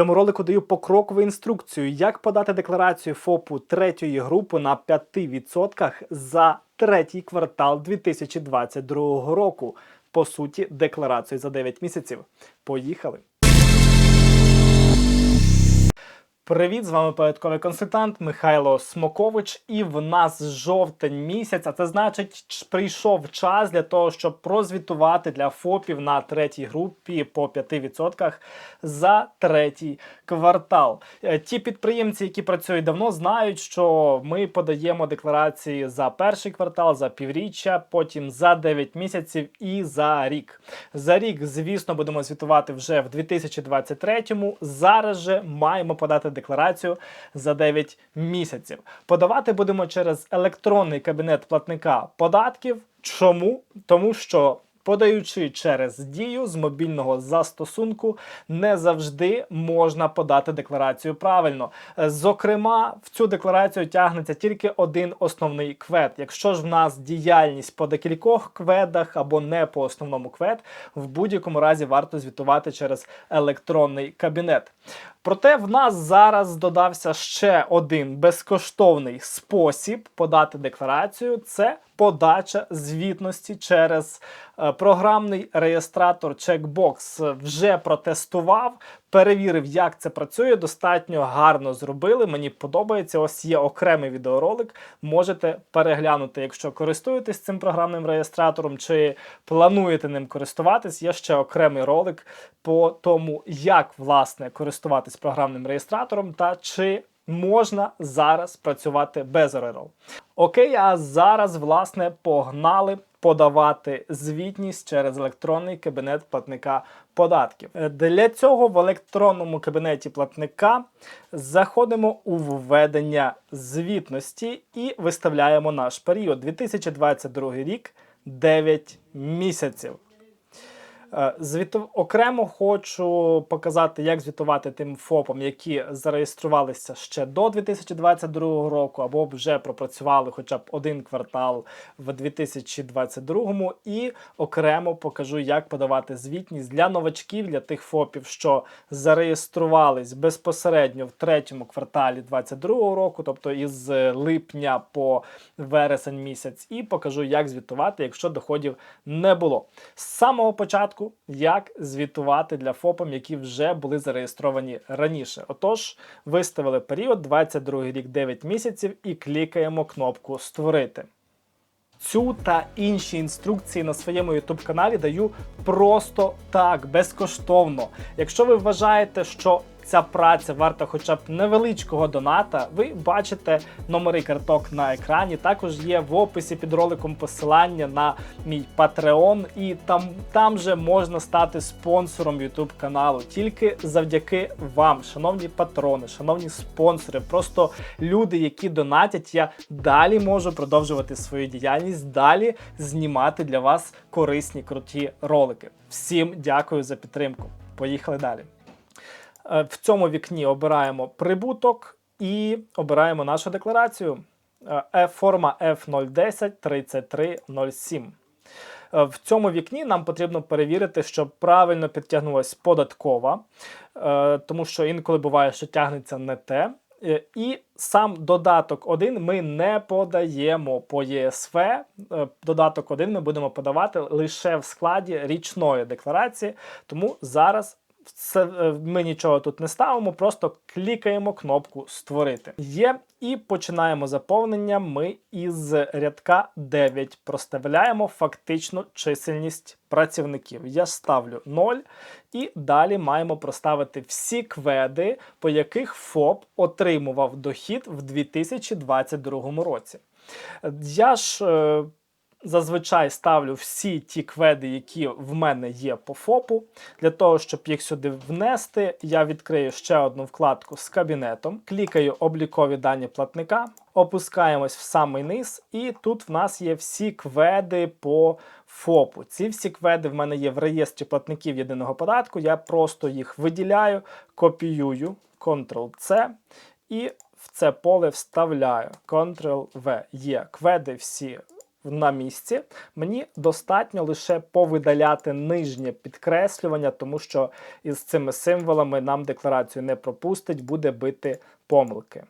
цьому ролику даю покрокову інструкцію, як подати декларацію ФОПу третьої групи на 5% за третій квартал 2022 року. По суті, декларацію за 9 місяців. Поїхали! Привіт, з вами порядковий консультант Михайло Смокович. І в нас жовтень місяць. А це значить, прийшов час для того, щоб прозвітувати для ФОПів на третій групі по 5% за третій квартал. Е, Ті підприємці, які працюють давно, знають, що ми подаємо декларації за перший квартал, за півріччя, потім за 9 місяців і за рік. За рік, звісно, будемо звітувати вже в 2023-му. Зараз же маємо подати декларацію за 9 місяців. Подавати будемо через електронний кабінет платника податків. Чому? Тому що. Подаючи через дію з мобільного застосунку, не завжди можна подати декларацію правильно. Зокрема, в цю декларацію тягнеться тільки один основний квет. Якщо ж в нас діяльність по декількох кведах або не по основному квет, в будь-якому разі варто звітувати через електронний кабінет. Проте в нас зараз додався ще один безкоштовний спосіб подати декларацію: це подача звітності через е, програмний реєстратор Checkbox. Вже протестував, перевірив, як це працює. Достатньо гарно зробили. Мені подобається. Ось є окремий відеоролик. Можете переглянути, якщо користуєтесь цим програмним реєстратором чи плануєте ним користуватись. Є ще окремий ролик по тому, як власне користуватись програмним реєстратором та чи можна зараз працювати без РРО. Окей, а зараз, власне, погнали подавати звітність через електронний кабінет платника податків. Е, Для цього в електронному кабінеті платника заходимо у введення звітності і виставляємо наш період 2022 рік 9 місяців. Е, Звіту... Окремо хочу показати, як звітувати тим ФОПам, які зареєструвалися ще до 2022 року, або вже пропрацювали хоча б один квартал в 2022, і окремо покажу, як подавати звітність для новачків, для тих ФОПів, що зареєструвались безпосередньо в третьому кварталі 2022 року, тобто із липня по вересень місяць, і покажу, як звітувати, якщо доходів не було. З самого початку, як звітувати для ФОПам, які вже були зареєстровані раніше. Отож, виставили період 22 рік 9 місяців і клікаємо кнопку Створити. Цю та інші інструкції на своєму youtube каналі даю просто так, безкоштовно. Якщо ви вважаєте, що ця праця варта хоча б невеличкого доната, ви бачите номери карток на екрані. Також є в описі під роликом посилання на мій Patreon, і там, там же можна стати спонсором YouTube каналу. Тільки завдяки вам, шановні патрони, шановні спонсори, просто люди, які донатять, я далі можу продовжувати свою діяльність, далі знімати для вас корисні круті ролики. Всім дякую за підтримку. Поїхали далі. Е, В цьому вікні обираємо прибуток і обираємо нашу декларацію. Е, F- форма F010 3307. Е, В цьому вікні нам потрібно перевірити, щоб правильно підтягнулась податкова, е, тому що інколи буває, що тягнеться не те. Е, І сам додаток 1 ми не подаємо по ЄСВ. Е, Додаток 1 ми будемо подавати лише в складі річної декларації. Тому зараз е, ми нічого тут не ставимо, просто клікаємо кнопку Створити. Є і починаємо заповнення. Ми із рядка 9 проставляємо фактичну чисельність працівників. Я ставлю 0, і далі маємо проставити всі кведи, по яких ФОП отримував дохід в 2022 році. Я ж. Зазвичай ставлю всі ті кведи, які в мене є по ФОПу. Для того, щоб їх сюди внести, я відкрию ще одну вкладку з кабінетом, клікаю облікові дані платника, опускаємось в самий низ, і тут в нас є всі кведи по ФОПу. Ці всі кведи в мене є в реєстрі платників єдиного податку. Я просто їх виділяю, копіюю, Ctrl-C і в це поле вставляю Ctrl-V. Є кведи всі на місці. Мені достатньо лише повидаляти нижнє підкреслювання, тому що із цими символами нам декларацію не пропустить, буде бити помилки.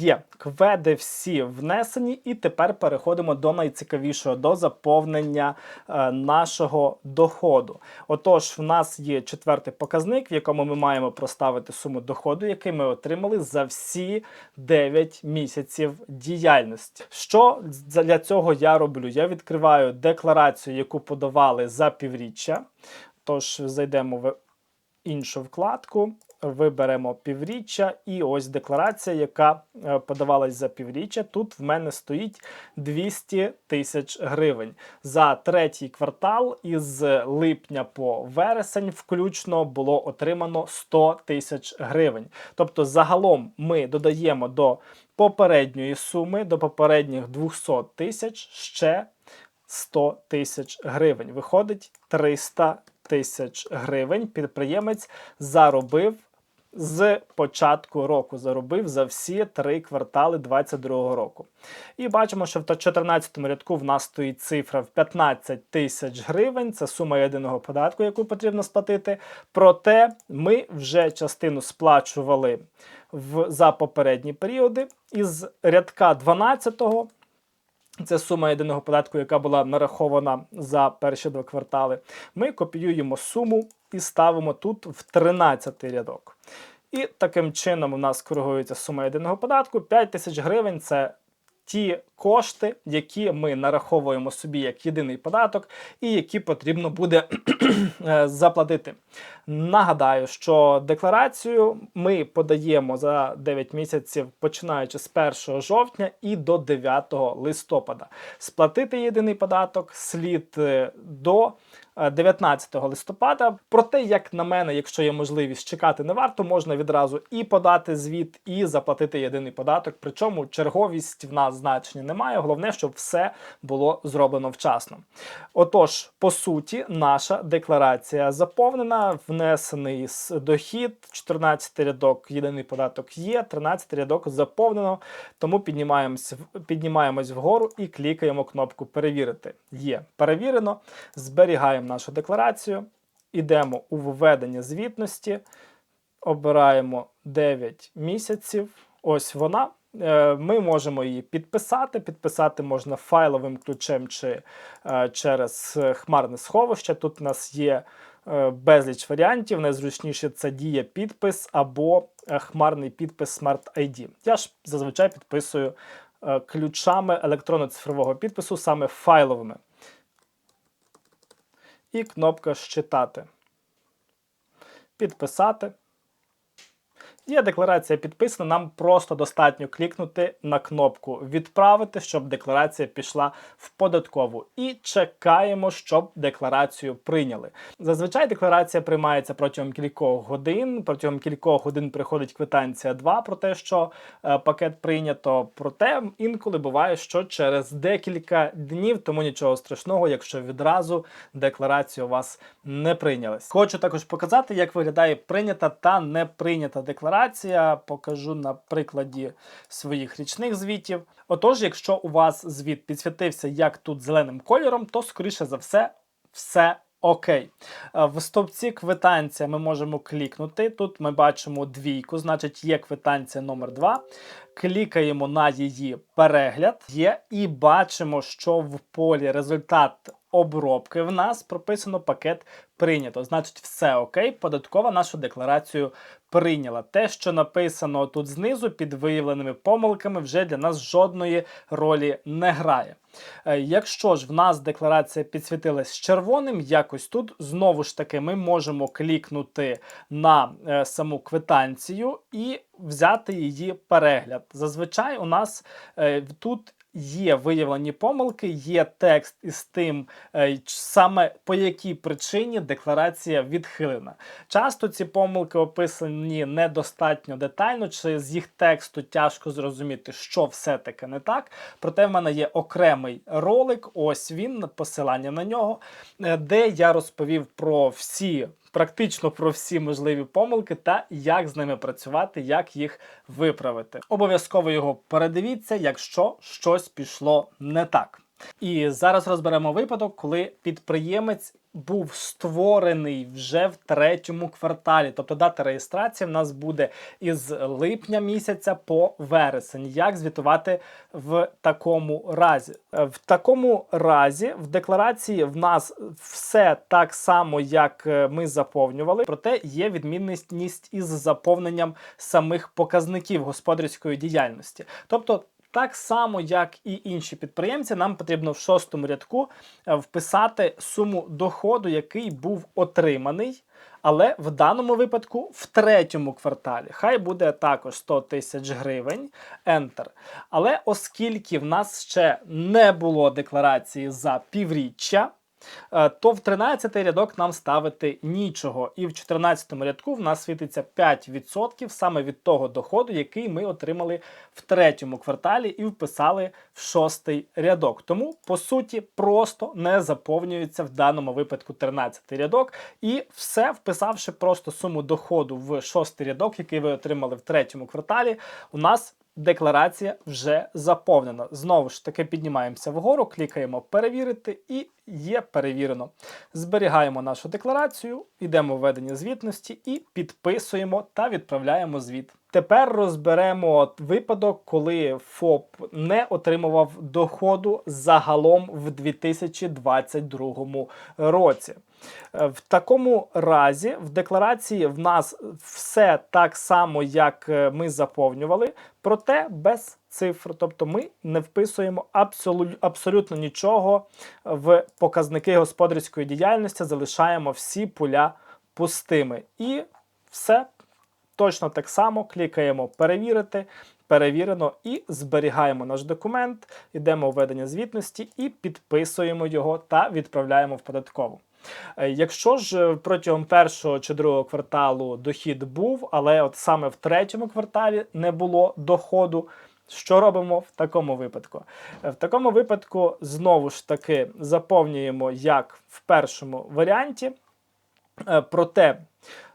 Є кведи всі внесені, і тепер переходимо до найцікавішого до заповнення е, нашого доходу. Отож, в нас є четвертий показник, в якому ми маємо проставити суму доходу, який ми отримали за всі 9 місяців діяльності. Що для цього я роблю? Я відкриваю декларацію, яку подавали за півріччя. Тож зайдемо в іншу вкладку, виберемо півріччя, і ось декларація, яка е, подавалась за півріччя. Тут в мене стоїть 200 тисяч гривень. За третій квартал із липня по вересень включно було отримано 100 тисяч гривень. Тобто, загалом ми додаємо до попередньої суми, до попередніх 200 тисяч ще 100 тисяч гривень. Виходить 300 тисяч гривень. Підприємець заробив з початку року. Заробив за всі три квартали 2022 року. І бачимо, що в 14 рядку в нас стоїть цифра в 15 тисяч гривень. Це сума єдиного податку, яку потрібно сплатити. Проте ми вже частину сплачували в, за попередні періоди. Із рядка 12 це сума єдиного податку, яка була нарахована за перші два квартали. Ми копіюємо суму і ставимо тут в 13 рядок. І таким чином у нас коригується сума єдиного податку. 5 тисяч гривень це ті кошти, які ми нараховуємо собі як єдиний податок, і які потрібно буде е, заплатити. Нагадаю, що декларацію ми подаємо за 9 місяців, починаючи з 1 жовтня і до 9 листопада. Сплатити єдиний податок слід е, до 19 листопада. Проте, як на мене, якщо є можливість чекати не варто, можна відразу і подати звіт, і заплатити єдиний податок. Причому черговість в нас значення немає. Головне, щоб все було зроблено вчасно. Отож, по суті, наша декларація заповнена, внесений дохід, 14 рядок єдиний податок є, 13 рядок заповнено. Тому піднімаємось, піднімаємось вгору і клікаємо кнопку Перевірити. Є перевірено, зберігаємо нашу декларацію, йдемо у введення звітності, обираємо 9 місяців. Ось вона. Е, ми можемо її підписати. Підписати можна файловим ключем чи е, через хмарне сховище. Тут у нас є е, безліч варіантів. Найзручніше це дія підпис або хмарний підпис Smart ID. Я ж зазвичай підписую ключами електронно-цифрового підпису, саме файловими і кнопка Щитати. Підписати. Є декларація підписана, нам просто достатньо клікнути на кнопку Відправити, щоб декларація пішла в податкову. І чекаємо, щоб декларацію прийняли. Зазвичай декларація приймається протягом кількох годин. Протягом кількох годин приходить квитанція 2 про те, що е, пакет прийнято. Проте інколи буває, що через декілька днів, тому нічого страшного, якщо відразу декларацію у вас не прийнялась. Хочу також показати, як виглядає прийнята та не прийнята декларація декларація, покажу на прикладі своїх річних звітів. Отож, якщо у вас звіт підсвітився як тут зеленим кольором, то скоріше за все, все. Окей. Е, в стовпці квитанція ми можемо клікнути. Тут ми бачимо двійку, значить є квитанція номер 2 Клікаємо на її перегляд, є, і бачимо, що в полі результат обробки в нас прописано пакет прийнято. Значить, все окей, податкова нашу декларацію прийняла. Те, що написано тут знизу, під виявленими помилками, вже для нас жодної ролі не грає. Е, якщо ж в нас декларація підсвітилась червоним, якось тут знову ж таки ми можемо клікнути на е, саму квитанцію і взяти її перегляд. Зазвичай у нас е, тут Є виявлені помилки, є текст із тим, е, саме по якій причині декларація відхилена. Часто ці помилки описані недостатньо детально, чи з їх тексту тяжко зрозуміти, що все-таки не так. Проте в мене є окремий ролик, ось він, посилання на нього, е, де я розповів про всі практично про всі можливі помилки та як з ними працювати, як їх виправити. Обов'язково його передивіться, якщо щось пішло не так. І зараз розберемо випадок, коли підприємець був створений вже в третьому кварталі. Тобто дата реєстрації в нас буде із липня місяця по вересень. Як звітувати в такому разі? Е, В такому разі в декларації в нас все так само, як е, ми заповнювали, проте є відмінність із заповненням самих показників господарської діяльності. Тобто так само, як і інші підприємці, нам потрібно в шостому рядку е, вписати суму доходу, який був отриманий. Але в даному випадку в третьому кварталі хай буде також 100 тисяч гривень, Enter. Але оскільки в нас ще не було декларації за півріччя, то в 13 рядок нам ставити нічого. І в 14 рядку в нас світиться 5% саме від того доходу, який ми отримали в третьому кварталі і вписали в шостий рядок. Тому, по суті, просто не заповнюється в даному випадку 13 рядок. І все, вписавши просто суму доходу в шостий рядок, який ви отримали в третьому кварталі, у нас декларація вже заповнена. Знову ж таки, піднімаємося вгору, клікаємо перевірити і є перевірено. Зберігаємо нашу декларацію, йдемо в введення звітності і підписуємо та відправляємо звіт. Тепер розберемо випадок, коли ФОП не отримував доходу загалом в 2022 році. Е, В такому разі в декларації в нас все так само, як е, ми заповнювали, проте без цифр. Тобто ми не вписуємо абсолютно нічого в показники господарської діяльності, залишаємо всі поля пустими. І все точно так само клікаємо перевірити. Перевірено і зберігаємо наш документ, йдемо в введення звітності і підписуємо його та відправляємо в податкову. Е, Якщо ж протягом першого чи другого кварталу дохід був, але от саме в третьому кварталі не було доходу, що робимо в такому випадку? Е, В такому випадку знову ж таки заповнюємо як в першому варіанті. Е, Проте,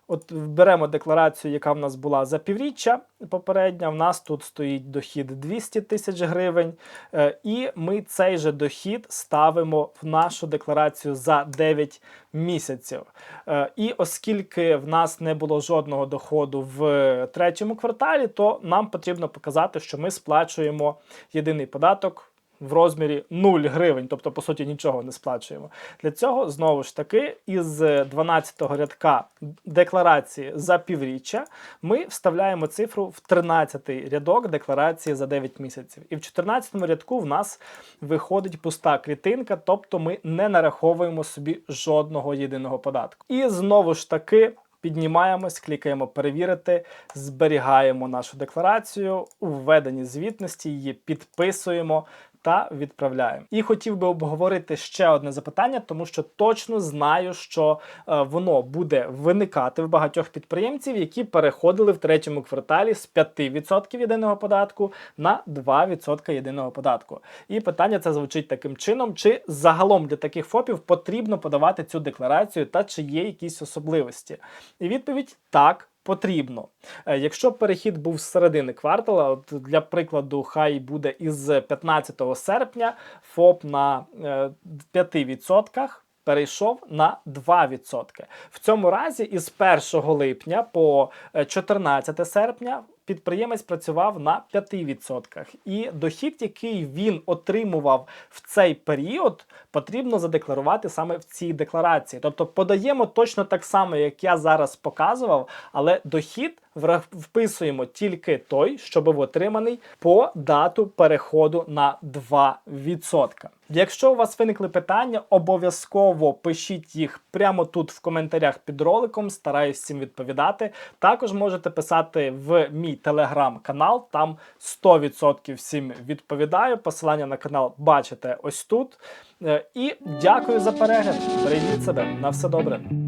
от беремо декларацію, яка в нас була за півріччя попередня. В нас тут стоїть дохід 200 тисяч гривень, е, і ми цей же дохід ставимо в нашу декларацію за 9 місяців. Е, І оскільки в нас не було жодного доходу в третьому кварталі, то нам потрібно показати, що ми сплачуємо єдиний податок в розмірі 0 гривень, тобто, по суті, нічого не сплачуємо. Для цього, знову ж таки, із 12-го рядка декларації за півріччя ми вставляємо цифру в 13-й рядок декларації за 9 місяців. І в 14-му рядку в нас виходить пуста клітинка, тобто ми не нараховуємо собі жодного єдиного податку. І знову ж таки. Піднімаємось, клікаємо перевірити, зберігаємо нашу декларацію у введенні звітності, її підписуємо та відправляємо. І хотів би обговорити ще одне запитання, тому що точно знаю, що е, воно буде виникати в багатьох підприємців, які переходили в третьому кварталі з 5% єдиного податку на 2% єдиного податку. І питання це звучить таким чином: чи загалом для таких ФОПів потрібно подавати цю декларацію, та чи є якісь особливості? І відповідь так. Потрібно. Е, Якщо перехід був з середини квартала, от для прикладу, хай буде із 15 серпня ФОП на е, 5% перейшов на 2%. В цьому разі із 1 липня по е, 14 серпня підприємець працював на 5%. І дохід, який він отримував в цей період, потрібно задекларувати саме в цій декларації. Тобто подаємо точно так само, як я зараз показував, але дохід вписуємо тільки той, що був отриманий по дату переходу на 2%. Якщо у вас виникли питання, обов'язково пишіть їх прямо тут в коментарях під роликом, стараюсь всім відповідати. Також можете писати в мій телеграм-канал, там 100% всім відповідаю. Посилання на канал бачите ось тут. Е, І дякую за перегляд. Бережіть себе на все добре.